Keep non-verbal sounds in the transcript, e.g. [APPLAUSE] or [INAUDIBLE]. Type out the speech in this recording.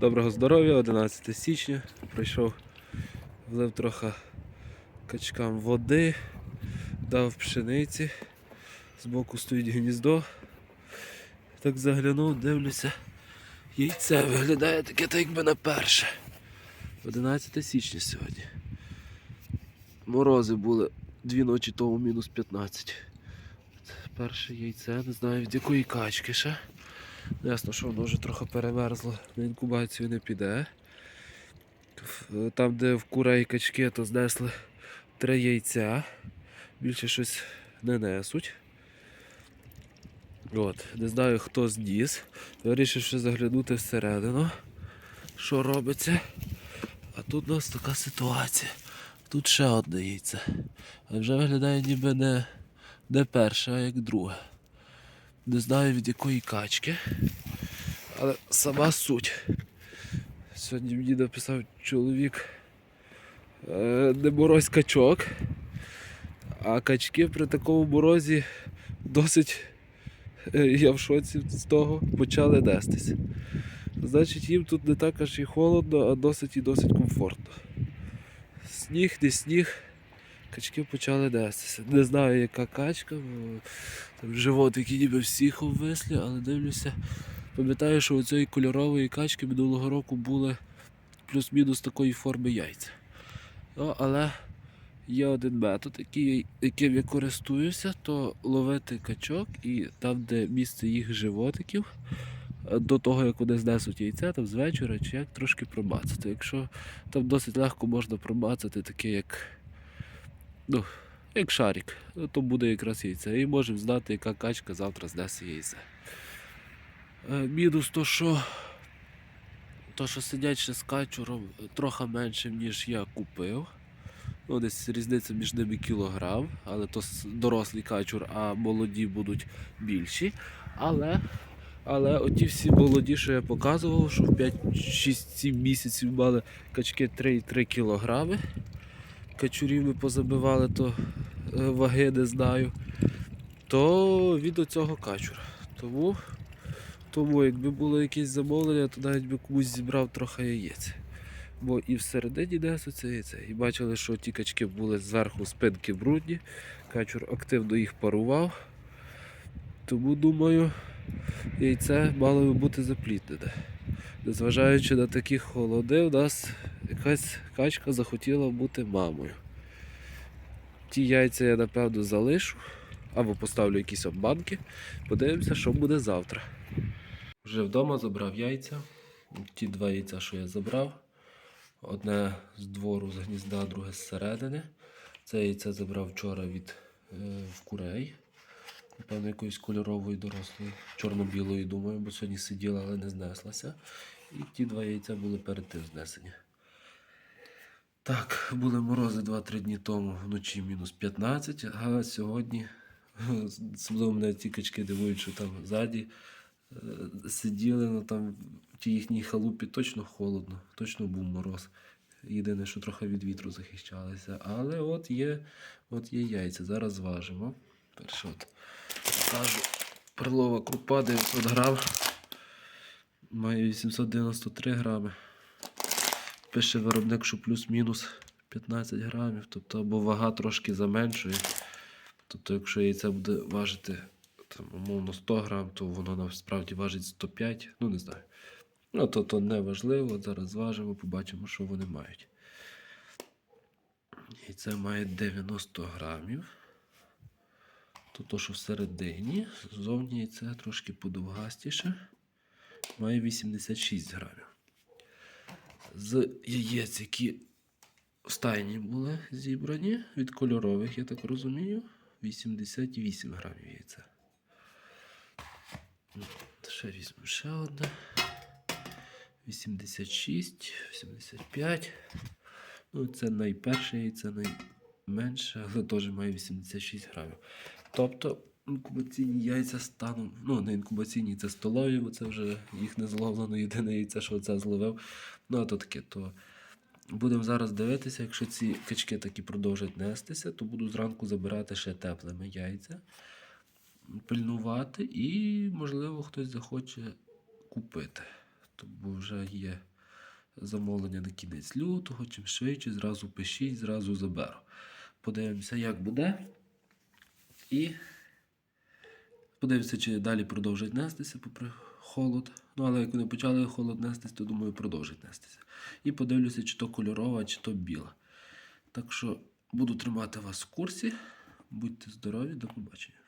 Доброго здоров'я, 11 січня. Прийшов, влив трохи качкам води, дав пшениці. Збоку стоїть гніздо. Так заглянув, дивлюся. Яйце виглядає таке, так якби на перше. 11 січня сьогодні. Морози були дві ночі тому мінус 15. Перше яйце, не знаю від якої качки ще. Ясно, що воно вже трохи перемерзло, на інкубацію не піде. Там, де в курей качки, то знесли три яйця. Більше щось не несуть. От, не знаю, хто зніс. Вирішив ще заглянути всередину, що робиться. А тут у нас така ситуація. Тут ще одне яйце. А вже виглядає ніби не, не перше, а як друге. Не знаю від якої качки. Але сама суть. Сьогодні мені написав чоловік е, не морозь качок. А качки при такому морозі досить, е, я в шоці з того, почали нестися. Значить, їм тут не так аж і холодно, а досить і досить комфортно. Сніг, не сніг, качки почали нестися. Не знаю, яка качка, бо там животики ніби всіх обвислі, але дивлюся. Пам'ятаю, що у цієї кольорової качки минулого року були плюс-мінус такої форми яйця. Ну, але є один метод, який, яким я користуюся, то ловити качок і там, де місце їх животиків, до того, як вони знесуть яйця, там з вечора чи як трошки промацати. Якщо там досить легко можна промацати таке, як, ну, як шарик, то буде якраз яйце. І можемо знати, яка качка завтра знесе яйце. Е, Мінус то, що, то, що сидять з качуром трохи меншим, ніж я купив. Ну, десь різниця між ними кілограм, але то дорослий качур, а молоді будуть більші. Але, але оті всі молоді, що я показував, що в 5-6-7 місяців мали качки 3,3 кілограми. Качурів ми позабивали, то е, ваги не знаю. То від оцього качура. Тому тому якби було якесь замовлення, то навіть би комусь зібрав трохи яєць. Бо і всередині несуться яйця. І бачили, що ті качки були зверху спинки брудні. Качур активно їх парував. Тому думаю, яйце мало би бути запліднене. Незважаючи на такі холоди, у нас якась качка захотіла бути мамою. Ті яйця я напевно залишу або поставлю якісь обманки. Подивимося, що буде завтра. Вже вдома забрав яйця. Ті два яйця, що я забрав. Одне з двору з гнізда, друге зсередини. Це яйце забрав вчора від е, в курей. Напевно, якоїсь кольорової дорослої, чорно-білої, думаю, бо сьогодні сиділа, але не знеслася. І ті два яйця були перед тим знесені. Так, були морози 2-3 дні тому вночі мінус 15, а сьогодні [LAUGHS] особливо мене ті качки дивують, що там ззаді е, сиділи, ну там в тій їхній халупі точно холодно, точно був мороз. Єдине, що трохи від вітру захищалися. Але от є, от є яйця. Зараз зважимо. Перше от кажу, перлова крупа 900 грам. Має 893 грами. Пише виробник, що плюс-мінус 15 грамів. Тобто або вага трошки заменшує. Тобто, якщо яйце буде важити там, умовно 100 грам, то воно насправді важить 105, ну не знаю. Ну, то, то не. Зараз зважимо, побачимо, що вони мають. Яйце має 90 грамів. То, то що всередині, ззовні яйце трошки подовгастіше. Має 86 грамів. З яєць, які в стайні були зібрані, від кольорових, я так розумію, 88 грамів яйця. Ще візьму ще одне. 86, 85. Ну, це найперше яйце, найменше, але теж має 86 грамів. Тобто інкубаційні яйця станом, ну не інкубаційні, це столові, бо це вже їх не зловлено, єдине яйце, що це зловив. Ну, а то таке, то будемо зараз дивитися, якщо ці качки таки продовжать нестися, то буду зранку забирати ще теплими яйця, пильнувати і, можливо, хтось захоче купити. Бо вже є замовлення на кінець лютого, чим швидше, зразу пишіть, зразу заберу. Подивимося, як буде. І подивимося, чи далі продовжать нестися попри холод. Ну, але як вони почали холод нестись, то думаю, продовжить нестися. І подивлюся, чи то кольорова, чи то біла. Так що буду тримати вас в курсі. Будьте здорові, до побачення.